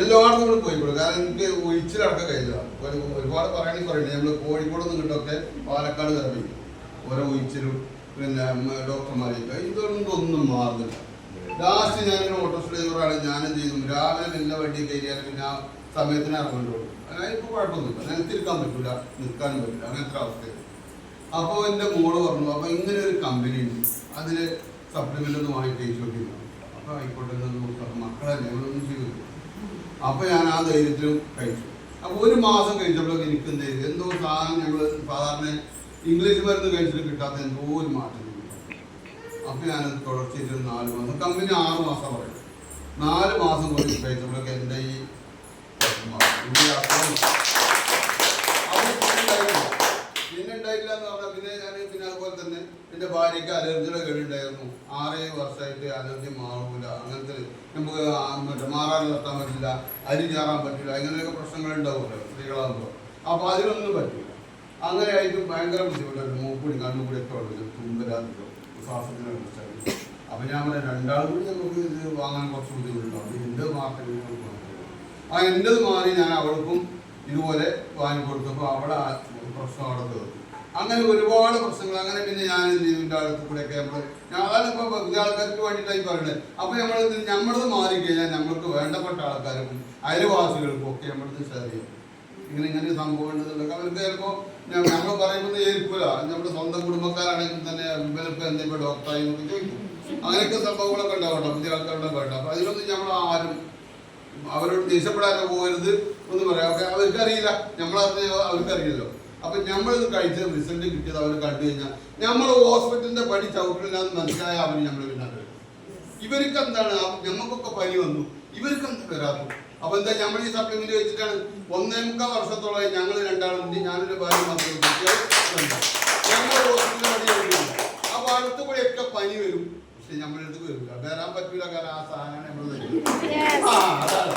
എല്ലായിടത്തും കൂടെ പോയിക്കോളൂ. കാരണം എനിക്ക് ഒഴിച്ചിലടക്കം ഒരു ഒരുപാട് പറയണമെങ്കിൽ പറയണ്ടേ നമ്മൾ കോഴിക്കോട് നിന്നിട്ടൊക്കെ പാലക്കാട് കയറി ഓരോ ഒഴിച്ചിലും പിന്നെ ഡോക്ടർമാരെയൊക്കെ. ഇതൊന്നും ഒന്നും മാറുന്നില്ല. ലാസ്റ്റ് ഞാനൊരു ഓട്ടോ ഡ്രൈവറാണ് ഞാനും ചെയ്തു. രാവിലെ നിന്ന വണ്ടി കയറിയാൽ പിന്നെ ആ സമയത്തിന് ഇറങ്ങേണ്ടുള്ളൂ അങ്ങനെ ഇപ്പോൾ കുഴപ്പമൊന്നുമില്ല. നിലത്തിരിക്കാൻ പറ്റില്ല നിൽക്കാനും പറ്റില്ല അങ്ങനത്തെ അവസ്ഥയാണ് അപ്പോൾ എന്റെ മോൾ പറഞ്ഞു അപ്പോൾ ഇങ്ങനെ ഒരു കമ്പനി ഉണ്ട്. അതിൽ സപ്ലിമെന്റ് ഒന്ന് വാങ്ങി കഴിച്ചു അപ്പോൾ ആയിക്കോട്ടെ എന്ന് നോക്കാം മക്കളെ ഞങ്ങളൊന്നും ചെയ്തു അപ്പോൾ ഞാൻ ആ ധൈര്യത്തിലും കഴിച്ചു. അപ്പോൾ ഒരു മാസം കഴിച്ചപ്പോഴൊക്കെ എനിക്ക് എന്ത് എന്തോ സാധനം ഞങ്ങൾ സാധാരണ ഇംഗ്ലീഷ് മരുന്ന് കഴിച്ചിട്ട് കിട്ടാത്ത എന്തോ ഒരു മാറ്റം അപ്പോൾ ഞാൻ തുടർച്ചയായിട്ട് നാല് മാസം. കമ്പനി ആറ് മാസം പറയും നാല് മാസം കൊണ്ട് കഴിച്ചപ്പോഴൊക്കെ എന്റെ ഈ പിന്നെ ഉണ്ടായിട്ടില്ല. എന്ന് പറഞ്ഞാൽ പിന്നെ ഞാൻ അതുപോലെ തന്നെ എന്റെ ഭാര്യയ്ക്ക് അലർജിയുടെ കേടുണ്ടായിരുന്നു ആറേഴ് വർഷമായിട്ട് അലർജി മാറൂല. അങ്ങനത്തെ നമുക്ക് മറ്റേ മാറാൻ നിർത്താൻ പറ്റില്ല. അരി ചാറാൻ പറ്റില്ല. അങ്ങനെയൊക്കെ പ്രശ്നങ്ങൾ ഉണ്ടാവുമല്ലോ സ്ത്രീകളാകുമ്പോൾ. അപ്പോൾ അതിനൊന്നും പറ്റില്ല. അങ്ങനെ ആയിട്ട് ഭയങ്കര ബുദ്ധിമുട്ടായിരുന്നു കണ്ണുപൊടി ഒക്കെ ഉള്ളത്. തുമ്പരാതിട്ടോ ശ്വാസത്തിനെ കുറിച്ചായിരുന്നു അപ്പം ഞാൻ പറയാം രണ്ടാളും കൂടി നമുക്ക് ഇത് വാങ്ങാൻ കുറച്ച് ബുദ്ധിമുട്ടുണ്ടാവും എന്റെ മാർക്കറ്റിൽ ആ എന്റെത് മാറി ഞാൻ അവൾക്കും ഇതുപോലെ വാങ്ങി കൊടുത്തപ്പോൾ അവിടെ പ്രശ്നം അവിടെ തീർന്നു. അങ്ങനെ ഒരുപാട് പ്രശ്നങ്ങൾ. അങ്ങനെ പിന്നെ ഞാൻ എന്ത് ചെയ്തു കൂടെ അടുത്ത് കൂടെയൊക്കെ നമ്മൾ ഞാനിപ്പോൾ പുതിയ ആൾക്കാർക്ക് വേണ്ടിയിട്ടായി പറയുന്നത് അപ്പോൾ നമ്മൾ നമ്മളത് മാറിക്കഴിഞ്ഞാൽ നമ്മൾക്ക് വേണ്ടപ്പെട്ട ആൾക്കാർക്കും അയൽവാസികൾക്കും ഒക്കെ നമ്മളത് ഷെയർ ചെയ്യും. ഇങ്ങനെ ഇങ്ങനെ സംഭവം ഉണ്ടെന്നുണ്ടെങ്കിൽ അവർക്ക് ചിലപ്പോൾ നമ്മൾ പറയുന്നത് ഏൽപ്പില്ല നമ്മുടെ സ്വന്തം കുടുംബക്കാരാണെങ്കിൽ തന്നെ ഇവരിപ്പോൾ എന്തെങ്കിലും ഡോക്ടറായി എന്നൊക്കെ ചോദിക്കും. അങ്ങനെയൊക്കെ സംഭവങ്ങളൊക്കെ ഉണ്ടാവട്ടെ. പുതിയ ആൾക്കാരുടെ വേണ്ട. അപ്പോൾ അതിലൊന്നും നമ്മൾ ആരും അവരോട് ദേഷ്യപ്പെടാനോ പോകരുത് എന്ന് പറയാം. ഒക്കെ അവർക്കറിയില്ല നമ്മളത് അവർക്കറിയില്ലല്ലോ അപ്പൊ നമ്മളിത് കഴിച്ച റിസൾട്ട് കിട്ടിയത് അവർ കണ്ടു കഴിഞ്ഞാൽ നമ്മൾ ഹോസ്പിറ്റലിന്റെ പടി ചവിട്ടില്ലാന്ന് മനസ്സിലായ അവർ നമ്മൾ പിന്നാലെ. ഇവർക്ക് എന്താണ്? നമുക്കൊക്കെ ഞമ്മക്കൊക്കെ പനി വന്നു. ഇവർക്ക് എന്താ വരാത്തു അപ്പൊ എന്താ നമ്മൾ ഈ സപ്ലിമെന്റ് വെച്ചിട്ടാണ്? ഒന്നേ മുക്കാൽ വർഷത്തോളമായി ഞങ്ങൾ രണ്ടാളും ഞാനൊരു ഭാര്യ മാത്രം. ഞങ്ങൾ ഹോസ്പിറ്റലിൽ പടി. അപ്പൊ അടുത്ത കൂടെയൊക്കെ പനി വരും. പക്ഷെ നമ്മളെടുത്ത് വരില്ല. വരാൻ പറ്റൂല കാരണം ആ സാധനമാണ് നമ്മൾ. ആ അതാണ്.